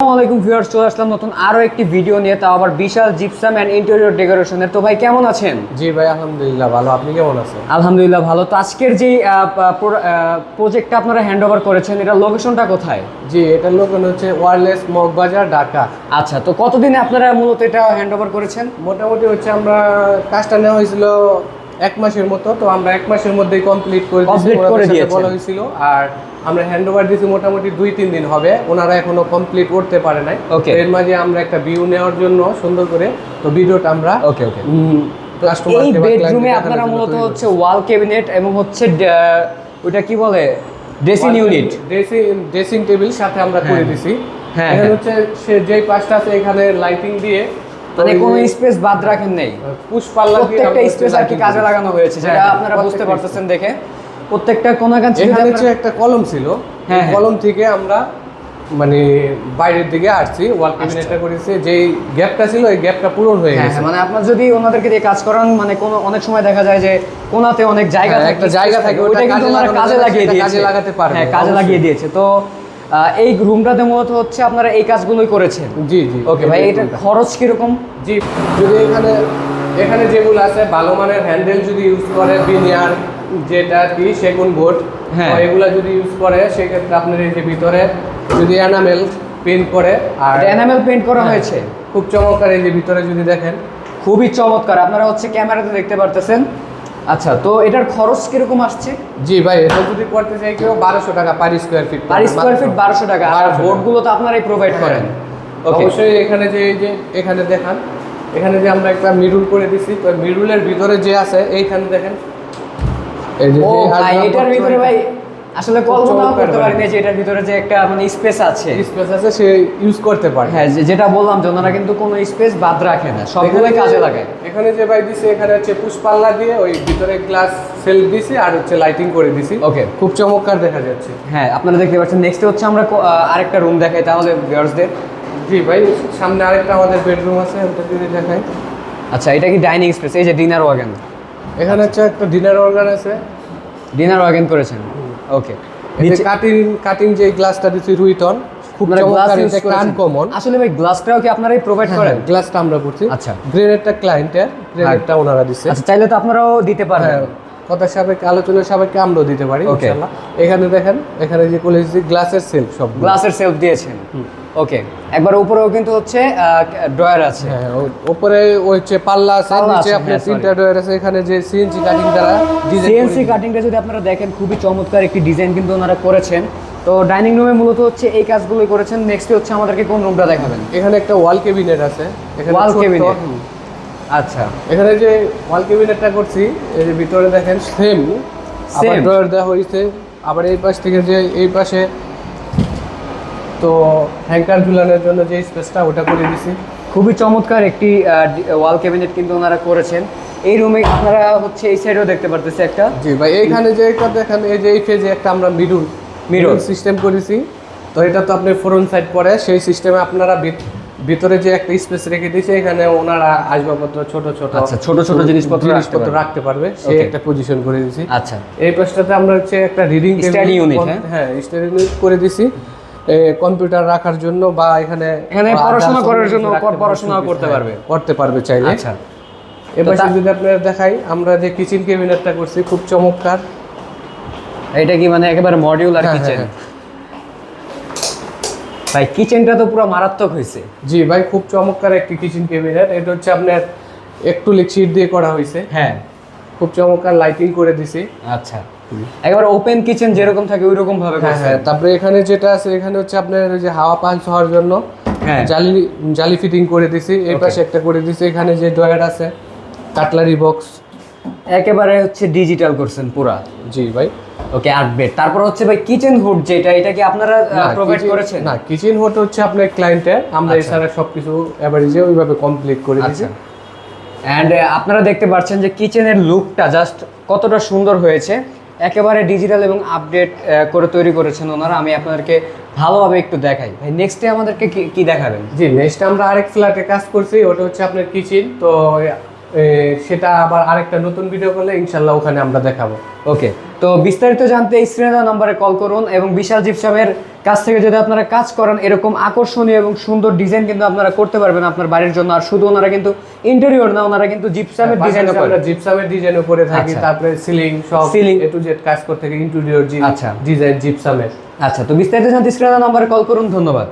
আসসালামু আলাইকুম ভিউয়ার্স চলে আসলাম নতুন আরও একটি ভিডিও নিয়ে তাও আবার বিশাল জিপসাম অ্যান্ড ইন্টেরিয়র ডেকোরেশনের তো ভাই কেমন আছেন? জি ভাই আলহামদুলিল্লাহ ভালো। আপনি কেমন আছেন? আলহামদুলিল্লাহ ভালো। তো আজকের যে প্রজেক্টটা আপনারা হ্যান্ড ওভার করেছেন এটা লোকেশনটা কোথায়? জি এটার লোকেন হচ্ছে ওয়ারলেস মগবাজার ঢাকা আচ্ছা তো কতদিনে আপনারা মূলত এটা হ্যান্ড ওভার করেছেন? মোটামুটি হচ্ছে আমরা কাজটা নেওয়া হয়েছিল এক মাসের মতো তো আমরা এক মাসের মধ্যেই কমপ্লিট করে বলা হয়েছিল। আর আমরা হ্যান্ড ওভার দিয়েছি মোটামুটি দুই তিন দিন হবে। ওনারা এখনও কমপ্লিট করতে পারে নাই। এর মাঝে আমরা একটা ভিউ নেওয়ার জন্য সুন্দর করে তো ভিডিওটা আমরা ওকে ওকে এই বেডরুমে আপনারা মূলত হচ্ছে ওয়াল ক্যাবিনেট এবং হচ্ছে ওটা কি বলে? Dressing unit dressing dressing table সাথে আমরা করে হ্যাঁ। দিছি। হ্যাঁ, এখানে হ্যাঁ। হচ্ছে সে যেই পাশটা আছে এখানে লাইটিং দিয়ে মানে কোনো স্পেস বাদ রাখেন নেই। পুশ পাল্লা প্রত্যেকটা স্পেস আর কি কাজে লাগানো হয়েছে যেটা হ্যাঁ, আপনারা বুঝতে পারতেছেন দেখে। প্রত্যেকটা কোনাগান এখানে হচ্ছে একটা কলম ছিল। হ্যাঁ, হ্যাঁ। কলম থেকে আমরা মানে বাইরের দিকে আসছি ওয়াল ক্যাবিনেটটা করেছি। যেই গ্যাপটা ছিল এই গ্যাপটা পূরণ হয়ে হ্যাঁ গেছে। মানে আপনার যদি ওনাদেরকে দিয়ে কাজ করান মানে কোনো অনেক সময় দেখা যায় যে কোনাতে অনেক জায়গা থাকে একটা জায়গা থাকে, ওটা কিন্তু কাজে ওনারা কাজে লাগিয়ে দিয়েছে কাজে লাগাতে পারবে, হ্যাঁ কাজে লাগিয়ে দিয়েছে। তো এই রুমটাতে মূলত হচ্ছে আপনারা এই কাজগুলোই করেছেন? জি জি। ওকে ভাই এটা খরচ কীরকম? জি যদি এখানে এখানে যেগুলো আছে ভালো মানের হ্যান্ডেল যদি ইউজ করে বিনিয়ার যেটা কি সেগুন বোর্ড হ্যাঁ। এগুলো যদি ইউজ করে সেক্ষেত্রে আপনার এই যে ভিতরে যদি এনামেল পেন্ট করে আর এনামেল পেইন্ট করা হ্যাঁ, হয়েছে? খুব চমৎকার এই যে ভিতরে যদি দেখেন। খুবই চমৎকার। আপনারা হচ্ছে ক্যামেরাতে দেখতে পারতেছেন। আচ্ছা তো এটার খরচ কীরকম আসছে? জি ভাই এটা যদি করতে চাই কেউ বারোশো টাকা per square feet per square feet বারোশো টাকা। আর 1200 বোর্ডগুলো তো আপনারাই প্রোভাইড করেন। ওকে অবশ্যই এখানে যে এই যে এখানে দেখান। এখানে যে আমরা একটা মিরুল করে দিছি তো মিরুলের ভিতরে যে আছে এইখানে দেখেন। এই যে এটার ভিতরে ভাই আসলে কল্পনাও করতে। পারিনি যে এটার ভিতরে যে একটা মানে স্পেস আছে। স্পেস আছে সে ইউজ করতে পারে। হ্যাঁ যেটা বললাম যে ওনারা কিন্তু কোনো স্পেস বাদ রাখে না সবগুলোই কাজে লাগায়। এখানে যে ভাই দিছে এখানে হচ্ছে পুষ্পাল্লা দিয়ে ওই ভিতরে গ্লাস সেল দিছি আর হচ্ছে লাইটিং করে দিছি। ওকে খুব চমৎকার দেখা যাচ্ছে। হ্যাঁ আপনারা দেখতে পাচ্ছেন নেক্সট হচ্ছে আমরা আরেকটা রুম দেখাই তাহলে ভিউয়ার্সদের জি ভাই সামনে আরেকটা আমাদের বেডরুম আছে ওটা যদি দেখাই। আচ্ছা এটা কি ডাইনিং স্পেস এই যে ডিনার ওয়াগন এখানে হচ্ছে একটা ডিনার অর্গান আছে। ডিনার ওয়াগন করেছেন। ওকে কাটিং কাটিং যে গ্লাসটা দিছি রুইটন খুব আপনারা চমৎকার এটা করেছেন। কমন আসলে ভাই গ্লাসটাও কি আপনারাই প্রোভাইড করেন? গ্লাসটা আমরা করছি। আচ্ছা। গ্রেনেডটা ক্লায়েন্টের গ্রেনেডটা ওনারা দিচ্ছে আচ্ছা চাইলে তো আপনারাও দিতে পারেন। হ্যাঁ। কথা সাপেক্ষে আলোচনার সাপেক্ষে আমরাও দিতে পারি ইনশাআল্লাহ এখানে দেখেন এখানে যে কলেজ গ্লাসের সেলফ সব গ্লাসের সেলফ দিয়েছেন। ওকে একবার উপরেও কিন্তু হচ্ছে ড্রয়ার আছে। হ্যাঁ উপরে ওই হচ্ছে পাল্লা আছে নিচে আছে, আপনার হ্যাঁ, তিনটা ডয়ার আছে এখানে যে সিএনসি কাটিং দ্বারা সিএনসি কাটিংটা যদি আপনারা দেখেন খুবই চমৎকার একটি ডিজাইন কিন্তু ওনারা করেছেন। তো ডাইনিং রুমে মূলত হচ্ছে এই কাজগুলোই করেছেন। নেক্সট হচ্ছে আমাদেরকে কোন রুমটা দেখাবেন? এখানে একটা ওয়াল কেবিনেট আছে cabinet? হুম। আচ্ছা। এখানে যে ওয়াল কেবিনেটটা করছি এই যে ভিতরে দেখেন সেম আবার ড্রয়ার দেওয়া হয়েছে। আবার এই পাশ থেকে যে এই পাশে তো হ্যাঙ্কার ঝুলানোর জন্য যে স্পেসটা ওটা করে দিছি। খুবই চমৎকার একটি ওয়াল ক্যাবিনেট কিন্তু ওনারা করেছেন। এই রুমে আপনারা হচ্ছে এই সাইডেও দেখতে পারতেছে একটা। জি ভাই এইখানে যে একটা দেখেন এই যে এই ফেজে একটা আমরা মিরুল Mirror। সিস্টেম করেছি। তো এটা তো আপনি ফোরন সাইড পরে সেই সিস্টেমে আপনারা ভিতরে যে একটা স্পেস রেখে দিয়েছে এখানে ওনারা আসবাবপত্র ছোট ছোট আচ্ছা, ছোট ছোট জিনিসপত্র জিনিসপত্র রাখতে পারবে। Okay. একটা পজিশন করে দিয়েছি। আচ্ছা। এই পাশটাতে আমরা হচ্ছে একটা রিডিং Study unit, হ্যাঁ? হ্যাঁ স্টাডি ইউনিট করে দিছি কম্পিউটার রাখার জন্য বা এখানে এখানে পড়াশোনা করার জন্য পড়াশোনা রাখতে পারবে, করতে হ্যাঁ, পারবে। করতে পারবে চাইলে। আচ্ছা। এবার যদি আপনারা দেখাই আমরা যে কিচেন ক্যাবিনেটটা করছি খুব চমৎকার। এটা কি মানে একেবারে মডিউলার হ্যাঁ, কিচেন হ্যাঁ, ভাই কিচেনটা তো পুরো মারাত্মক হয়েছে। জি ভাই খুব চমৎকার একটি কিচেন ক্যাবিনেট এটা হচ্ছে আপনার একটু লিকশিট দিয়ে করা হয়েছে। হ্যাঁ। খুব চমৎকার লাইটিং করে দিছি। আচ্ছা। একেবারে ওপেন কিচেন যেরকম থাকে ওই রকম ভাবে হ্যাঁ হ্যাঁ তারপরে এখানে যেটা আছে এখানে হচ্ছে আপনার ওই যে হাওয়া পাঞ্চ হওয়ার জন্য হ্যাঁ। জালি জালি ফিটিং করে দিছি। এই. পাশে একটা করে দিছি। এখানে যে ড্রয়ার আছে কাটলারি বক্স একেবারে হচ্ছে ডিজিটাল করছেন পুরা। জি ভাই। ওকে আট বেড তারপর হচ্ছে ভাই কিচেন হুড যেটা এটা কি আপনারা প্রোভাইড করেছেন? না কিচেন হোট হচ্ছে আপনার ক্লায়েন্টের আমরা আচ্ছা। এছাড়া সবকিছু এভারেজে ওইভাবে কমপ্লিট করে আচ্ছা। অ্যান্ড আপনারা দেখতে পাচ্ছেন যে কিচেনের লুকটা জাস্ট কতটা সুন্দর হয়েছে। একেবারে ডিজিটাল এবং আপডেট করে তৈরি করেছেন ওনারা। আমি আপনাদেরকে ভালোভাবে একটু দেখাই। ভাই নেক্সটে আমাদেরকে কি- কি দেখাবেন? জি নেক্সট আমরা আরেক ফ্ল্যাটে কাজ করছি। ওটা হচ্ছে আপনার কিচেন তো সেটা আবার আরেকটা নতুন ভিডিও করলে ইনশাল্লাহ ওখানে আমরা দেখাবো ওকে তো বিস্তারিত জানতে স্ক্রিনে দেওয়া নম্বরে কল করুন এবং বিশাল জিপসামের কাছ থেকে যদি আপনারা কাজ করেন এরকম আকর্ষণীয় এবং সুন্দর ডিজাইন কিন্তু আপনারা করতে পারবেন আপনার বাড়ির জন্য আর শুধু ওনারা কিন্তু ইন্টেরিয়র না ওনারা কিন্তু জিপসামের ডিজাইন পাশাপাশি আমরা জিপসামের ডিজাইন করে থাকি আচ্ছা। তারপরে সিলিং সব Ceiling। এ টু জেড কাজ করতে থাকি ইন্টেরিয়র আচ্ছা। ডিজাইন জিপসামের আচ্ছা তো বিস্তারিত জানতে স্ক্রিনে দেওয়া নম্বরে কল করুন ধন্যবাদ